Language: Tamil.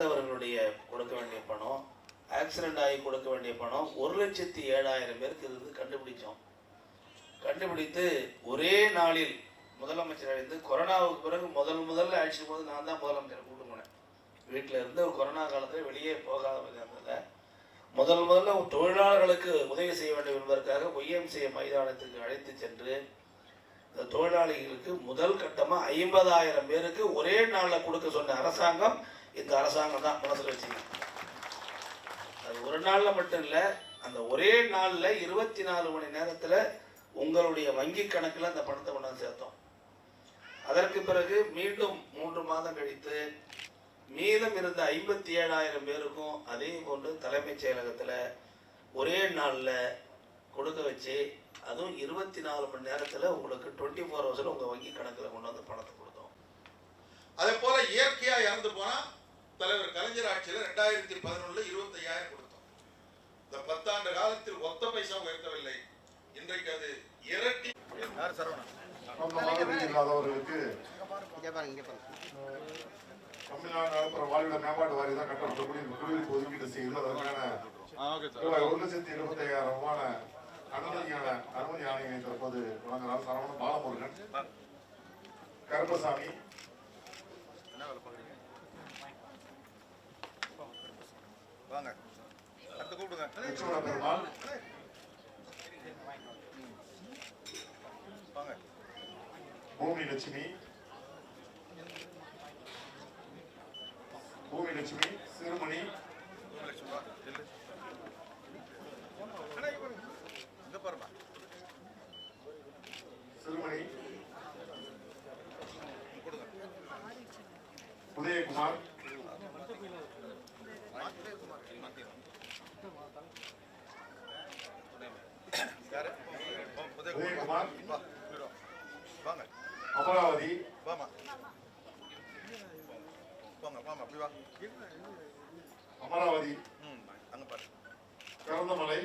அவர்களுடைய கொடுக்க வேண்டிய பணம் ஆக்சிடென்ட் ஆகி கொடுக்க வேண்டிய பணம் ஒரு லட்சத்தி ஏழாயிரம் பேருக்கு இருந்து கண்டுபிடிச்சோம். கண்டுபிடித்து ஒரே நாளில் முதலமைச்சர் அடைந்து கொரோனாவுக்கு பிறகு முதல் முதல்ல அழைச்சிட்டு போது நான் தான் முதலமைச்சரை கூட்டு போனேன். வீட்டில் இருந்து கொரோனா காலத்தில் வெளியே போகாத இருந்ததில் முதல் முதல்ல தொழிலாளர்களுக்கு உதவி செய்ய வேண்டும் என்பதற்காக ஒய்எம்சிஏ மைதானத்துக்கு அழைத்து சென்று இந்த தொழிலாளிகளுக்கு முதல் கட்டமாக ஐம்பதாயிரம் பேருக்கு ஒரே நாளில் கொடுக்க சொன்ன அரசாங்கம் இந்த அரசாங்கம் தான் மனசில் வச்சுங்க அது ஒரு நாளில் மட்டும் இல்லை அந்த ஒரே நாளில் இருபத்தி நாலு மணி நேரத்தில் உங்களுடைய வங்கி கணக்கில் அந்த பணத்தை கொண்டாந்து சேர்த்தோம். அதற்கு பிறகு மீண்டும் மூன்று மாதம் கழித்து மீதம் இருந்த ஐம்பத்தி ஏழாயிரம் பேருக்கும் அதே போன்று தலைமைச் செயலகத்தில் ஒரே நாளில் கொடுக்க வச்சு அதுவும் இருபத்தி நாலு மணி நேரத்தில் உங்களுக்கு டுவெண்ட்டி ஃபோர் ஹவர்ஸில் உங்கள் வங்கி கணக்கில் கொண்டு வந்து பணத்தை கொடுத்தோம். அதே போல் இயற்கையாக இறந்து போனால் தலைவர் கலைஞர் ஆட்சியில் ரெண்டாயிரத்தி பதினொன்னுல இருபத்தையாயிரம் கொடுத்தோம். இந்த பத்தாண்டு காலத்தில் ஒத்த பைசா உயர்த்தவில்லை. இன்றைக்கு அது இரட்டி பாருங்க தமிழ்நாடு நகர்ப்புற வாழ்விட மேம்பாட்டு வாரியம் தான் கட்டணத்தை குடியிருப்பு ஒதுக்கீடு செய்து அதற்கான ரூபாய் ஒரு லட்சத்தி இருபத்தி ஐயாயிரம் ரூபான அனுமதியான அனுமதி ஆணையை தற்போது வழங்குகிறார் சரவணன் பாலமுருகன். கருப்பசாமி. வாங்க லட்சுமண பெருமாள் பூமி லட்சுமி. பூமி லட்சுமி சிறுமணி சிறுமணி உதயகுமார். அமராவதி. அமராவதி அங்க பாரு. கரந்தமலை.